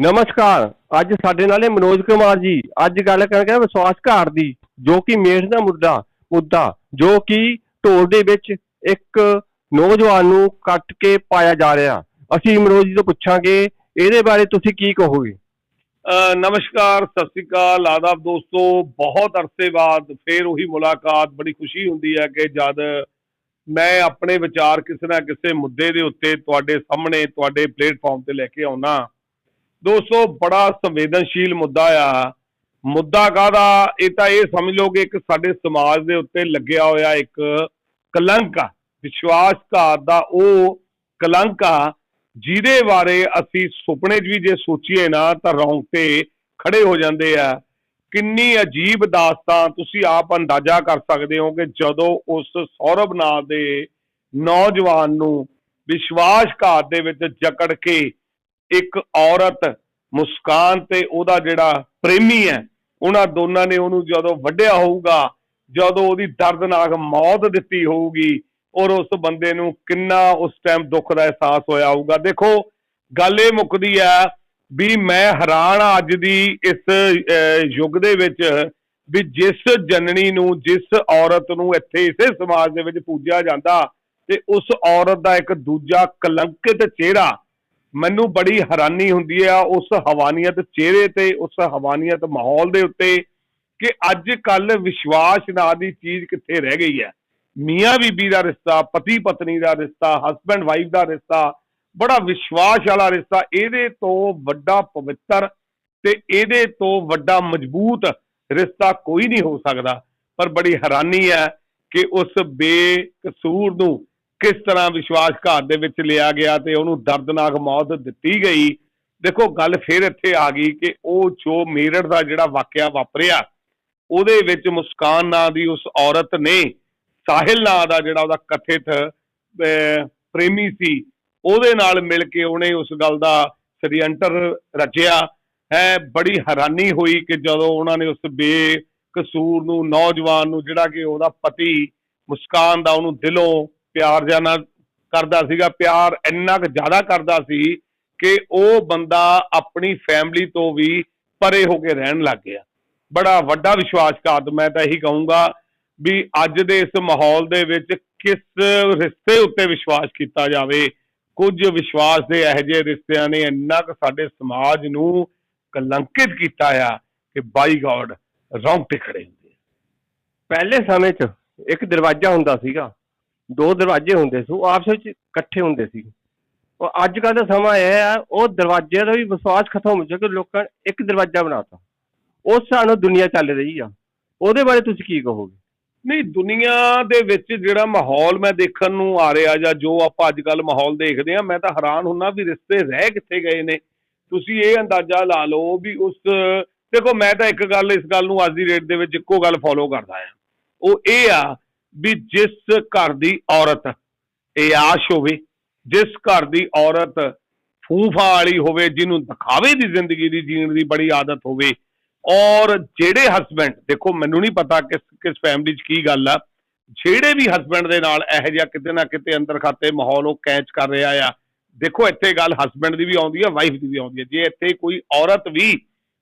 ਨਮਸਕਾਰ। ਅੱਜ ਸਾਡੇ ਨਾਲ ਹੈ ਮਨੋਜ ਕੁਮਾਰ ਜੀ। ਅੱਜ ਗੱਲ ਕਰਾਂਗੇ ਵਿਸ਼ਵਾਸ ਘਾਟ ਦੀ ਜੋ ਕਿ ਮੇਰ ਦਾ ਮੁੱਦਾ ਮੁੱਦਾ ਜੋ ਕਿ ਢੋਲ ਦੇ ਵਿੱਚ ਇੱਕ ਨੌਜਵਾਨ ਨੂੰ ਕੱਟ ਕੇ ਪਾਇਆ ਜਾ ਰਿਹਾ। ਅਸੀਂ ਮਨੋਜ ਜੀ ਤੋਂ ਪੁੱਛਾਂਗੇ ਇਹਦੇ ਬਾਰੇ ਤੁਸੀਂ ਕੀ ਕਹੋਗੇ? ਅ, ਨਮਸਕਾਰ ਸਤਿ ਸ੍ਰੀ ਅਕਾਲ। ਆਦਾਬ ਦੋਸਤੋ ਬਹੁਤ ਅਰਸੇ ਬਾਅਦ ਫੇਰ ਉਹੀ ਮੁਲਾਕਾਤ ਬੜੀ ਖੁਸ਼ੀ ਹੁੰਦੀ ਹੈ ਕਿ ਜਦ ਮੈਂ ਆਪਣੇ ਵਿਚਾਰ ਕਿਸੇ ਨਾ ਕਿਸੇ ਮੁੱਦੇ ਦੇ ਉੱਤੇ ਤੁਹਾਡੇ ਸਾਹਮਣੇ ਤੁਹਾਡੇ ਪਲੇਟਫਾਰਮ ਤੇ ਲੈ ਕੇ ਆਉਣਾ ਦੋਸਤੋ, ਬੜਾ ਸੰਵੇਦਨਸ਼ੀਲ ਮੁੱਦਾ ਆ। ਮੁੱਦਾ ਕਾਹਦਾ? ਇਹ ਤਾਂ ਇਹ ਸਮਝ ਲਓ ਕਿ ਇੱਕ ਸਾਡੇ ਸਮਾਜ ਦੇ ਉੱਤੇ ਲੱਗਿਆ ਹੋਇਆ ਇੱਕ ਕਲੰਕ ਆ, ਵਿਸ਼ਵਾਸਘਾਤ ਦਾ ਉਹ ਕਲੰਕ ਆ, ਜਿਹਦੇ ਬਾਰੇ ਅਸੀਂ ਸੁਪਨੇ 'ਚ ਵੀ ਜੇ ਸੋਚੀਏ ਨਾ, ਤਾਂ ਰੌਂਗਟੇ ਖੜੇ ਹੋ ਜਾਂਦੇ ਆ। ਕਿੰਨੀ ਅਜੀਬ ਦਾਸਤਾਨ ਤੁਸੀਂ ਆਪ ਅੰਦਾਜ਼ਾ ਕਰ ਸਕਦੇ ਹੋ ਕਿ ਜਦੋਂ ਉਸ ਸੌਰਭ ਨਾਂ ਦੇ ਨੌਜਵਾਨ ਨੂੰ ਵਿਸ਼ਵਾਸਘਾਤ ਦੇ ਵਿੱਚ ਜਕੜ ਕੇ ਇੱਕ ਔਰਤ ਮੁਸਕਾਨ ਤੇ ਉਹਦਾ ਜਿਹੜਾ ਪ੍ਰੇਮੀ ਹੈ, ਉਹਨਾਂ ਦੋਨਾਂ ਨੇ ਉਹਨੂੰ ਜਦੋਂ ਵੱਢਿਆ ਹੋਊਗਾ, ਜਦੋਂ ਉਹਦੀ ਦਰਦਨਾਕ ਮੌਤ ਦਿੱਤੀ ਹੋਊਗੀ, ਔਰ ਉਸ ਬੰਦੇ ਨੂੰ ਕਿੰਨਾ ਉਸ ਟਾਈਮ ਦੁੱਖ ਦਾ ਅਹਿਸਾਸ ਹੋਇਆ ਹੋਊਗਾ। ਦੇਖੋ, ਗੱਲ ਇਹ ਮੁੱਕਦੀ ਹੈ ਵੀ ਮੈਂ ਹੈਰਾਨ ਹਾਂ ਅੱਜ ਦੀ ਇਸ ਯੁੱਗ ਦੇ ਵਿੱਚ ਵੀ ਜਿਸ ਜਨਨੀ ਨੂੰ, ਜਿਸ ਔਰਤ ਨੂੰ ਇੱਥੇ ਇਸੇ ਸਮਾਜ ਦੇ ਵਿੱਚ ਪੂਜਿਆ ਜਾਂਦਾ ਤੇ ਉਸ ਔਰਤ ਦਾ ਇੱਕ ਦੂਜਾ ਕਲੰਕਿਤ ਚਿਹਰਾ ਮੈਨੂੰ ਬੜੀ ਹੈਰਾਨੀ ਹੁੰਦੀ ਹੈ ਉਸ ਹਵਾਨੀਅਤ ਚਿਹਰੇ ਤੇ, ਉਸ ਹਵਾਨੀਅਤ ਮਾਹੌਲ ਦੇ ਉੱਤੇ ਕਿ ਅੱਜ ਕੱਲ ਵਿਸ਼ਵਾਸ ਨਾਂ ਦੀ ਚੀਜ਼ ਕਿੱਥੇ ਰਹਿ ਗਈ ਹੈ। ਮੀਆਂ ਬੀਬੀ ਦਾ ਰਿਸ਼ਤਾ ਪਤੀ ਪਤਨੀ ਦਾ ਰਿਸ਼ਤਾ ਹਸਬੈਂਡ ਵਾਈਫ ਦਾ ਰਿਸ਼ਤਾ, ਬੜਾ ਵਿਸ਼ਵਾਸ ਵਾਲਾ ਰਿਸ਼ਤਾ, ਇਹਦੇ ਤੋਂ ਵੱਡਾ ਪਵਿੱਤਰ ਤੇ ਇਹਦੇ ਤੋਂ ਵੱਡਾ ਮਜ਼ਬੂਤ ਰਿਸ਼ਤਾ ਕੋਈ ਨਹੀਂ ਹੋ ਸਕਦਾ। ਪਰ ਬੜੀ ਹੈਰਾਨੀ ਹੈ ਕਿ ਉਸ ਬੇਕਸੂਰ ਨੂੰ ਕਿਸ ਤਰ੍ਹਾਂ ਵਿਸ਼ਵਾਸਘਾਤ ਦੇ ਵਿੱਚ ਲਿਆ ਗਿਆ ਤੇ ਉਹਨੂੰ ਦਰਦਨਾਕ ਮੌਤ ਦਿੱਤੀ ਗਈ। ਦੇਖੋ ਗੱਲ ਫਿਰ ਇੱਥੇ ਆ ਗਈ ਕਿ ਉਹ ਜੋ ਮੇਰਠ ਦਾ ਜਿਹੜਾ ਵਾਕਿਆ ਵਾਪਰਿਆ ਉਹਦੇ ਵਿੱਚ ਮੁਸਕਾਨ ਨਾਂ ਦੀ ਉਸ ਔਰਤ ਨੇ ਸਾਹਿਲ ਨਾਂ ਦਾ ਜਿਹੜਾ ਉਹਦਾ ਕਥਿਤ ਅਹ, ਪ੍ਰੇਮੀ ਸੀ ਉਹਦੇ ਨਾਲ ਮਿਲ ਕੇ ਉਹਨੇ ਉਸ ਗੱਲ ਦਾ ਸਰੀਅੰਟਰ ਰਚਿਆ। ਹੈ ਬੜੀ ਹੈਰਾਨੀ ਹੋਈ ਕਿ ਜਦੋਂ ਉਹਨਾਂ ਨੇ ਉਸ ਬੇਕਸੂਰ ਨੂੰ ਨੌਜਵਾਨ ਨੂੰ ਜਿਹੜਾ ਕਿ ਉਹਦਾ ਪਤੀ ਮੁਸਕਾਨ ਦਾ ਉਹਨੂੰ ਦਿਲੋਂ ਪਿਆਰ ਜਾਨਾ ਕਰਦਾ ਸੀਗਾ, ਪਿਆਰ ਇੰਨਾ ਕੁ ਜ਼ਿਆਦਾ ਕਰਦਾ ਸੀ ਕਿ ਉਹ ਬੰਦਾ ਆਪਣੀ ਫੈਮਿਲੀ ਤੋਂ ਵੀ ਪਰੇ ਹੋ ਕੇ ਰਹਿਣ ਲੱਗ ਗਿਆ। ਬੜਾ ਵੱਡਾ ਵਿਸ਼ਵਾਸਘਾਤ, ਮੈਂ ਤਾਂ ਇਹੀ ਕਹੂੰਗਾ ਵੀ ਅੱਜ ਦੇ ਇਸ ਮਾਹੌਲ ਦੇ ਵਿੱਚ ਕਿਸ ਰਿਸ਼ਤੇ ਉੱਤੇ ਵਿਸ਼ਵਾਸ ਕੀਤਾ ਜਾਵੇ। ਕੁਝ ਵਿਸ਼ਵਾਸ ਦੇ ਇਹੋ ਜਿਹੇ ਰਿਸ਼ਤਿਆਂ ਨੇ ਇੰਨਾ ਕੁ ਸਾਡੇ ਸਮਾਜ ਨੂੰ ਕਲੰਕਿਤ ਕੀਤਾ ਆ ਕਿ ਬਾਈ ਗॉड ਰੌਂਗਟੇ ਖੜੇ ਹੁੰਦੇ ਪਹਿਲੇ ਸਮੇਂ 'ਚ ਇੱਕ ਦਰਵਾਜ਼ਾ ਹੁੰਦਾ ਸੀਗਾ ਦੋ ਦਰਵਾਜ਼ੇ ਹੁੰਦੇ ਸੀ, ਉਹ ਆਪਸ ਵਿੱਚ ਇਕੱਠੇ ਹੁੰਦੇ ਸੀ। ਉਹ ਅੱਜ ਕੱਲ੍ਹ ਦਾ ਸਮਾਂ ਇਹ ਹੈ ਉਹ ਦਰਵਾਜ਼ੇ ਦਾ ਵੀ ਵਿਸ਼ਵਾਸ ਖਤਮ ਹੋ ਚੁੱਕਾ ਲੋਕਾਂ ਨੇ ਇੱਕ ਦਰਵਾਜ਼ਾ ਬਣਾਤਾ। ਉਸ ਹਿਸਾਬ ਦੁਨੀਆ ਚੱਲ ਰਹੀ ਆ। ਉਹਦੇ ਬਾਰੇ ਤੁਸੀਂ ਕੀ ਕਹੋਗੇ? ਨਹੀਂ, ਦੁਨੀਆ ਦੇ ਵਿੱਚ ਜਿਹੜਾ ਮਾਹੌਲ ਮੈਂ ਦੇਖਣ ਨੂੰ ਆ ਰਿਹਾ ਜਾਂ ਜੋ ਆਪਾਂ ਅੱਜ ਕੱਲ ਮਾਹੌਲ ਦੇਖਦੇ ਆ, ਮੈਂ ਤਾਂ ਹੈਰਾਨ ਹੁੰਨਾ ਵੀ ਰਿਸ਼ਤੇ ਰਹਿ ਕਿੱਥੇ ਗਏ ਨੇ। ਤੁਸੀਂ ਇਹ ਅੰਦਾਜ਼ਾ ਲਾ ਲਓ ਵੀ ਉਸ, ਦੇਖੋ ਮੈਂ ਤਾਂ ਇੱਕ ਗੱਲ ਇਸ ਗੱਲ ਨੂੰ ਅੱਜ ਦੀ ਡੇਟ ਦੇ ਵਿੱਚ ਇੱਕੋ ਗੱਲ ਫੋਲੋ ਕਰਦਾ ਆ। ਉਹ ਇਹ ਆ ਵੀ ਜਿਸ ਘਰ ਦੀ ਔਰਤ ਇਹ ਆਸ਼ ਹੋਵੇ, ਜਿਸ ਘਰ ਦੀ ਔਰਤ ਫੂਫਾ ਵਾਲੀ ਹੋਵੇ, ਜਿਹਨੂੰ ਦਿਖਾਵੇ ਦੀ ਜ਼ਿੰਦਗੀ ਦੀ ਜੀਣ ਦੀ ਬੜੀ ਆਦਤ ਹੋਵੇ, ਔਰ ਜਿਹੜੇ ਹਸਬੈਂਡ ਦੇਖੋ ਮੈਨੂੰ ਨਹੀਂ ਪਤਾ ਕਿਸ ਕਿਸ ਫੈਮਿਲੀ 'ਚ ਕੀ ਗੱਲ ਆ, ਜਿਹੜੇ ਵੀ ਹਸਬੈਂਡ ਦੇ ਨਾਲ ਇਹੋ ਜਿਹਾ ਕਿਤੇ ਨਾ ਕਿਤੇ ਅੰਦਰ ਖਾਤੇ ਮਾਹੌਲ ਉਹ ਕੈਚ ਕਰ ਰਿਹਾ ਆ, ਦੇਖੋ ਇੱਥੇ ਗੱਲ ਹਸਬੈਂਡ ਦੀ ਵੀ ਆਉਂਦੀ ਆ ਵਾਈਫ ਦੀ ਵੀ ਆਉਂਦੀ ਆ, ਜੇ ਇੱਥੇ ਕੋਈ ਔਰਤ ਵੀ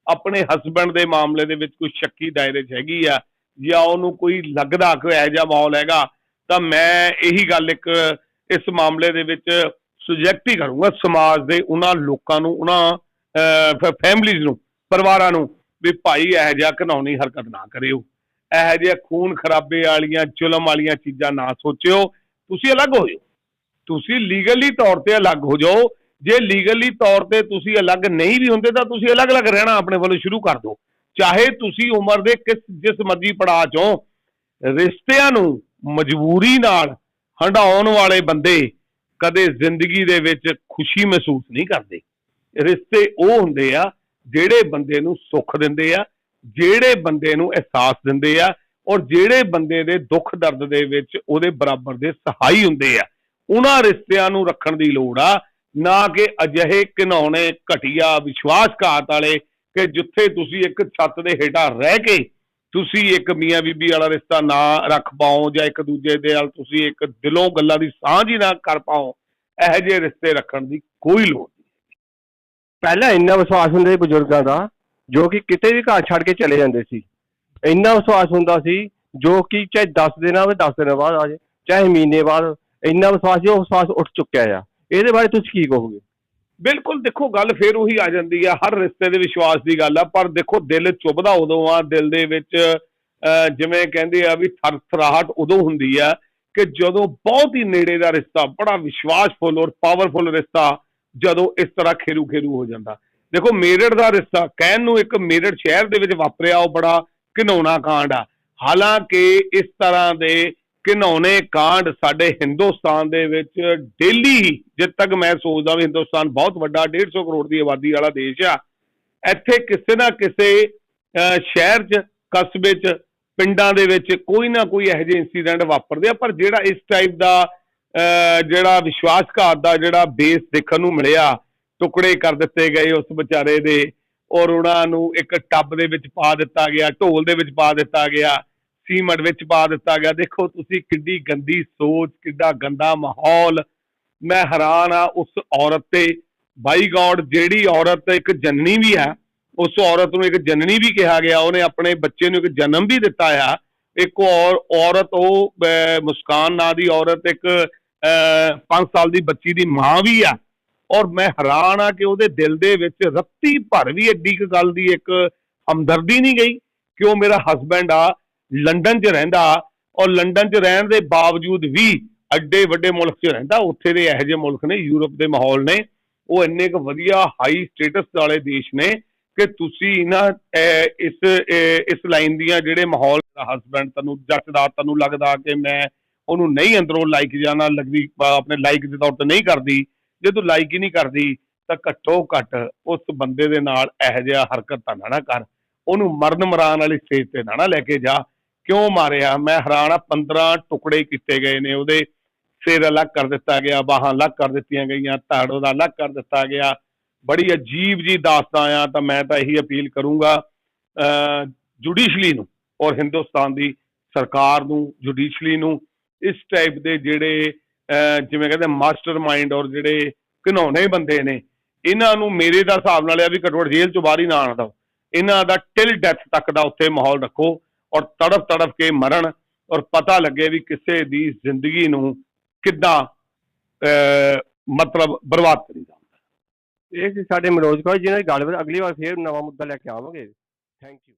ਆਪਣੇ ਹਸਬੈਂਡ ਦੇ ਮਾਮਲੇ ਦੇ ਵਿੱਚ ਕੋਈ ਸ਼ੱਕੀ ਦਾਇਰੇ 'ਚ ਹੈਗੀ ਆ ਜਾਂ ਉਹਨੂੰ ਕੋਈ ਲੱਗਦਾ ਕੋਈ ਇਹੋ ਜਿਹਾ ਮਾਹੌਲ ਹੈਗਾ, ਤਾਂ ਮੈਂ ਇਹੀ ਗੱਲ ਇੱਕ ਇਸ ਮਾਮਲੇ ਦੇ ਵਿੱਚ ਸੁਜੈਕਟ ਹੀ ਕਰੂੰਗਾ ਸਮਾਜ ਦੇ ਉਹਨਾਂ ਲੋਕਾਂ ਨੂੰ, ਉਹਨਾਂ ਫੈਮਲੀਜ਼ ਨੂੰ, ਪਰਿਵਾਰਾਂ ਨੂੰ ਵੀ ਭਾਈ ਇਹੋ ਜਿਹਾ ਘਿਨਾਉਣੀ ਹਰਕਤ ਨਾ ਕਰਿਓ। ਇਹੋ ਜਿਹੇ ਖੂਨ ਖਰਾਬੇ ਵਾਲੀਆਂ, ਜ਼ੁਲਮ ਵਾਲੀਆਂ ਚੀਜ਼ਾਂ ਨਾ ਸੋਚਿਓ। ਤੁਸੀਂ ਅਲੱਗ ਹੋ ਜਾਓ ਤੁਸੀਂ ਲੀਗਲੀ ਤੌਰ ਤੇ ਅਲੱਗ ਹੋ ਜਾਓ। ਜੇ ਲੀਗਲੀ ਤੌਰ ਤੇ ਤੁਸੀਂ ਅਲੱਗ ਨਹੀਂ ਵੀ ਹੁੰਦੇ ਤਾਂ ਤੁਸੀਂ ਅਲੱਗ-ਅਲੱਗ ਰਹਿਣਾ ਆਪਣੇ ਵੱਲੋਂ ਸ਼ੁਰੂ ਕਰ ਦਿਓ। ਚਾਹੇ ਤੁਸੀਂ ਉਮਰ ਦੇ ਕਿਸ ਜਿਸ ਮਰਜ਼ੀ ਪੜਾਅ ਚੋਂ ਰਿਸ਼ਤਿਆਂ ਨੂੰ ਮਜਬੂਰੀ ਨਾਲ ਹੰਡਾਉਣ ਵਾਲੇ ਬੰਦੇ ਕਦੇ ਜ਼ਿੰਦਗੀ ਦੇ ਵਿੱਚ ਖੁਸ਼ੀ ਮਹਿਸੂਸ ਨਹੀਂ ਕਰਦੇ। ਰਿਸ਼ਤੇ ਉਹ ਹੁੰਦੇ ਆ ਜਿਹੜੇ ਬੰਦੇ ਨੂੰ ਸੁੱਖ ਦਿੰਦੇ ਆ, ਜਿਹੜੇ ਬੰਦੇ ਨੂੰ ਅਹਿਸਾਸ ਦਿੰਦੇ ਆ ਔਰ ਜਿਹੜੇ ਬੰਦੇ ਦੇ ਦੁੱਖ ਦਰਦ ਦੇ ਵਿੱਚ ਉਹਦੇ ਬਰਾਬਰ ਦੇ ਸਹਾਈ ਹੁੰਦੇ ਆ। ਉਹਨਾਂ ਰਿਸ਼ਤਿਆਂ ਨੂੰ ਰੱਖਣ ਦੀ ਲੋੜ ਆ, ਨਾ ਕਿ ਅਜਿਹੇ ਘਿਨਾਉਣੇ ਘਟੀਆ ਵਿਸ਼ਵਾਸਘਾਤ ਵਾਲੇ ਕਿ ਜਿੱਥੇ ਤੁਸੀਂ ਇੱਕ ਛੱਤ ਦੇ ਹੇਠਾਂ ਰਹਿ ਕੇ ਤੁਸੀਂ ਇੱਕ ਮੀਆਂ ਬੀਬੀ ਵਾਲਾ ਰਿਸ਼ਤਾ ਨਾ ਰੱਖ ਪਾਓ ਜਾਂ ਇੱਕ ਦੂਜੇ ਦੇ ਨਾਲ ਤੁਸੀਂ ਇੱਕ ਦਿਲੋਂ ਗੱਲਾਂ ਦੀ ਸਾਂਝ ਹੀ ਨਾ ਕਰ ਪਾਓ, ਇਹੋ ਜਿਹੇ ਰਿਸ਼ਤੇ ਰੱਖਣ ਦੀ ਕੋਈ ਲੋੜ ਨਹੀਂ। ਪਹਿਲਾਂ ਇੰਨਾ ਵਿਸ਼ਵਾਸ ਹੁੰਦਾ ਸੀ ਬਜ਼ੁਰਗਾਂ ਦਾ, ਜੋ ਕਿ ਕਿਤੇ ਵੀ ਘਰ ਛੱਡ ਕੇ ਚਲੇ ਜਾਂਦੇ ਸੀ। ਇੰਨਾ ਵਿਸ਼ਵਾਸ ਹੁੰਦਾ ਸੀ, ਜੋ ਕਿ ਚਾਹੇ 10 ਦਿਨਾਂ ਬਾਅਦ 10 ਦਿਨਾਂ ਬਾਅਦ ਆ ਜਾਏ, ਚਾਹੇ ਮਹੀਨੇ ਬਾਅਦ, ਇੰਨਾ ਵਿਸ਼ਵਾਸ ਸੀ, ਉਹ ਵਿਸ਼ਵਾਸ ਉੱਠ ਚੁੱਕਿਆ ਆ। ਇਹਦੇ ਬਾਰੇ ਤੁਸੀਂ ਕੀ ਕਹੋਗੇ? ਬਿਲਕੁਲ ਦੇਖੋ ਗੱਲ ਫੇਰ ਉਹੀ ਆ ਜਾਂਦੀ ਆ ਹਰ ਰਿਸ਼ਤੇ ਦੇ ਵਿਸ਼ਵਾਸ ਦੀ ਗੱਲ ਆ ਪਰ ਦੇਖੋ ਦਿਲ ਚੁਭਦਾ ਉਦੋਂ ਆ ਦਿਲ ਦੇ ਵਿੱਚ ਅਹ, ਜਿਵੇਂ ਕਹਿੰਦੇ ਆ ਵੀ ਥਰਥਰਾਹਟ ਉਦੋਂ ਹੁੰਦੀ ਆ ਕਿ ਜਦੋਂ ਬਹੁਤ ਹੀ ਨੇੜੇ ਦਾ ਰਿਸ਼ਤਾ ਬੜਾ ਵਿਸ਼ਵਾਸਫੁਲ ਔਰ ਪਾਵਰਫੁਲ ਰਿਸ਼ਤਾ ਜਦੋਂ ਇਸ ਤਰ੍ਹਾਂ ਖੇਰੂ ਖੇਰੂ ਹੋ ਜਾਂਦਾ। ਦੇਖੋ ਮੇਰਠ ਦਾ ਰਿਸ਼ਤਾ ਕਹਿਣ ਨੂੰ ਇੱਕ ਮੇਰਠ ਸ਼ਹਿਰ ਦੇ ਵਿੱਚ ਵਾਪਰਿਆ ਉਹ ਬੜਾ ਘਿਨੌਣਾ ਕਾਂਡ ਆ। ਹਾਲਾਂਕਿ ਇਸ ਤਰ੍ਹਾਂ ਦੇ ਘਿਨਾਉਣੇ ਕਾਂਡ ਸਾਡੇ ਹਿੰਦੁਸਤਾਨ ਦੇ ਵਿੱਚ ਡੇਲੀ ਹੀ ਜਦ ਤੱਕ ਮੈਂ ਸੋਚਦਾ ਵੀ ਹਿੰਦੁਸਤਾਨ ਬਹੁਤ ਵੱਡਾ 150 ਕਰੋੜ ਦੀ ਆਬਾਦੀ ਵਾਲਾ ਦੇਸ਼ ਆ ਇੱਥੇ ਕਿਸੇ ਨਾ ਕਿਸੇ ਅਹ, ਸ਼ਹਿਰ 'ਚ ਕਸਬੇ 'ਚ ਪਿੰਡਾਂ ਦੇ ਵਿੱਚ ਕੋਈ ਨਾ ਕੋਈ ਇਹੋ ਜਿਹੇ ਇਨਸੀਡੈਂਟ ਵਾਪਰਦੇ ਆ ਪਰ ਜਿਹੜਾ ਇਸ ਟਾਈਪ ਦਾ ਅਹ, ਜਿਹੜਾ ਵਿਸ਼ਵਾਸਘਾਤ ਦਾ ਜਿਹੜਾ ਬੇਸ ਦੇਖਣ ਨੂੰ ਮਿਲਿਆ ਟੁਕੜੇ ਕਰ ਦਿੱਤੇ ਗਏ ਉਸ ਵਿਚਾਰੇ ਦੇ ਔਰ ਉਹਨਾਂ ਨੂੰ ਇੱਕ ਟੱਬ ਦੇ ਵਿੱਚ ਪਾ ਦਿੱਤਾ ਗਿਆ ਢੋਲ ਦੇ ਵਿੱਚ ਪਾ ਦਿੱਤਾ ਗਿਆ ਸੀਮਟ ਵਿੱਚ ਪਾ ਦਿੱਤਾ ਗਿਆ। ਦੇਖੋ ਤੁਸੀਂ ਕਿੱਡੀ ਗੰਦੀ ਸੋਚ, ਕਿੱਡਾ ਗੰਦਾ ਮਾਹੌਲ। ਮੈਂ ਹੈਰਾਨ ਆ ਉਸ ਔਰਤ ਤੇ। ਬਾਈ ਗॉड ਜਿਹੜੀ ਔਰਤ ਇੱਕ ਜਨਨੀ ਵੀ ਹੈ, ਉਸ ਔਰਤ ਨੂੰ ਇੱਕ ਜਨਨੀ ਵੀ ਕਿਹਾ ਗਿਆ। ਉਹਨੇ ਆਪਣੇ ਬੱਚੇ ਨੂੰ ਇੱਕ ਜਨਮ ਵੀ ਦਿੱਤਾ ਆ। ਇੱਕ ਔਰ, ਔਰਤ ਉਹ ਮੁਸਕਾਨ ਨਾਂ ਦੀ ਔਰਤ, ਇੱਕ 5 ਸਾਲ ਦੀ ਬੱਚੀ ਦੀ ਮਾਂ ਵੀ ਆ। ਔਰ ਮੈਂ ਹੈਰਾਨ ਆ ਕਿ ਉਹਦੇ ਦਿਲ ਦੇ ਵਿੱਚ ਰੱਤੀ ਭਰ ਵੀ ਐਡੀ ਕੁ ਗੱਲ ਦੀ ਇੱਕ ਹਮਦਰਦੀ ਨਹੀਂ ਗਈ ਕਿ ਉਹ ਮੇਰਾ ਹਸਬੈਂਡ ਆ। ਲੰਡਨ 'ਚ ਰਹਿੰਦਾ ਔਰ ਲੰਡਨ 'ਚ ਰਹਿਣ ਦੇ ਬਾਵਜੂਦ ਵੀ ਅੱਡੇ ਵੱਡੇ ਮੁਲਕ 'ਚ ਰਹਿੰਦਾ, ਉੱਥੇ ਦੇ ਇਹੋ ਜਿਹੇ ਮੁਲਕ ਨੇ, ਯੂਰਪ ਦੇ ਮਾਹੌਲ ਨੇ, ਉਹ ਇੰਨੇ ਕੁ ਵਧੀਆ ਹਾਈ ਸਟੇਟਸ ਵਾਲੇ ਦੇਸ਼ ਨੇ ਕਿ ਤੁਸੀਂ ਨਾ ਇਸ ਇਸ ਲਾਈਨ ਦੀਆਂ ਜਿਹੜੇ ਮਾਹੌਲ ਦਾ ਹਸਬੈਂਡ ਤੁਹਾਨੂੰ ਜੱਟਦਾ ਤੁਹਾਨੂੰ ਲੱਗਦਾ ਕਿ ਮੈਂ ਉਹਨੂੰ ਨਹੀਂ ਅੰਦਰੋਂ ਲਾਈਕ ਜਾਣਾ, ਲੱਗਦੀ ਆਪਣੇ ਲਾਈਕ ਦੇ ਤੌਰ ਤੇ ਨਹੀਂ ਕਰਦੀ, ਜੇ ਤੂੰ ਲਾਈਕ ਹੀ ਨਹੀਂ ਕਰਦੀ, ਤਾਂ ਘੱਟੋ ਘੱਟ ਉਸ ਬੰਦੇ ਦੇ ਨਾਲ ਇਹੋ ਜਿਹਾ ਹਰਕਤਾਂ ਨਾ ਨਾ ਕਰ, ਉਹਨੂੰ ਮਰਨ ਮਰਾਨ ਵਾਲੀ ਸਟੇਜ ਤੇ ਨਾ ਨਾ ਲੈ ਕੇ ਜਾ ਕਿਉਂ ਮਾਰਿਆ? ਮੈਂ ਹੈਰਾਨ ਆ 15 ਟੁਕੜੇ ਕੀਤੇ ਗਏ ਨੇ, ਉਹਦੇ ਸਿਰ ਅਲੱਗ ਕਰ ਦਿੱਤਾ ਗਿਆ, ਬਾਹਾਂ ਅਲੱਗ ਕਰ ਦਿੱਤੀਆਂ ਗਈਆਂ, ਧੜ ਉਹਦਾ ਅਲੱਗ ਕਰ ਦਿੱਤਾ ਗਿਆ। ਬੜੀ ਅਜੀਬ ਜੀ ਦਾਸਤਾਨ ਆ, ਤਾਂ ਮੈਂ ਤਾਂ ਇਹੀ ਅਪੀਲ ਕਰੂੰਗਾ ਜੁਡੀਸ਼ਲੀ ਨੂੰ ਔਰ ਹਿੰਦੁਸਤਾਨ ਦੀ ਸਰਕਾਰ ਨੂੰ, ਜੁਡੀਸ਼ਲੀ ਨੂੰ, ਇਸ ਟਾਈਪ ਦੇ ਜਿਹੜੇ ਜਿਵੇਂ ਕਹਿੰਦੇ ਮਾਸਟਰ ਮਾਈਂਡ ਔਰ ਜਿਹੜੇ ਘਿਨੌਣੇ ਬੰਦੇ ਨੇ, ਇਹਨਾਂ ਨੂੰ ਮੇਰੇ ਦਾ ਹਿਸਾਬ ਨਾਲ ਆ ਵੀ ਘੱਟੋ ਜੇਲ੍ਹ ਚੋਂ ਬਾਹਰ ਹੀ ਨਾ ਆਉਣ ਦਿਓ। ਇਹਨਾਂ ਦਾ ਟਿਲ ਡੈਥ ਤੱਕ ਦਾ ਉੱਥੇ ਮਾਹੌਲ ਰੱਖੋ। ਔਰ ਤੜਫ ਤੜਫ ਕੇ ਮਰਨ ਔਰ ਪਤਾ ਲੱਗੇ ਵੀ ਕਿਸੇ ਦੀ ਜ਼ਿੰਦਗੀ ਨੂੰ ਕਿੱਦਾਂ ਅਹ, ਮਤਲਬ ਬਰਬਾਦ ਕਰੀ ਜਾਂਦਾ ਇਹ ਸਾਡੇ ਮਨੋਜ ਕੌਰ ਜੀ ਨਾਲ ਗੱਲ ਅਗਲੀ ਵਾਰ ਫੇਰ ਨਵਾਂ ਮੁੱਦਾ ਲੈ ਕੇ ਆਵਾਂਗੇ। Thank you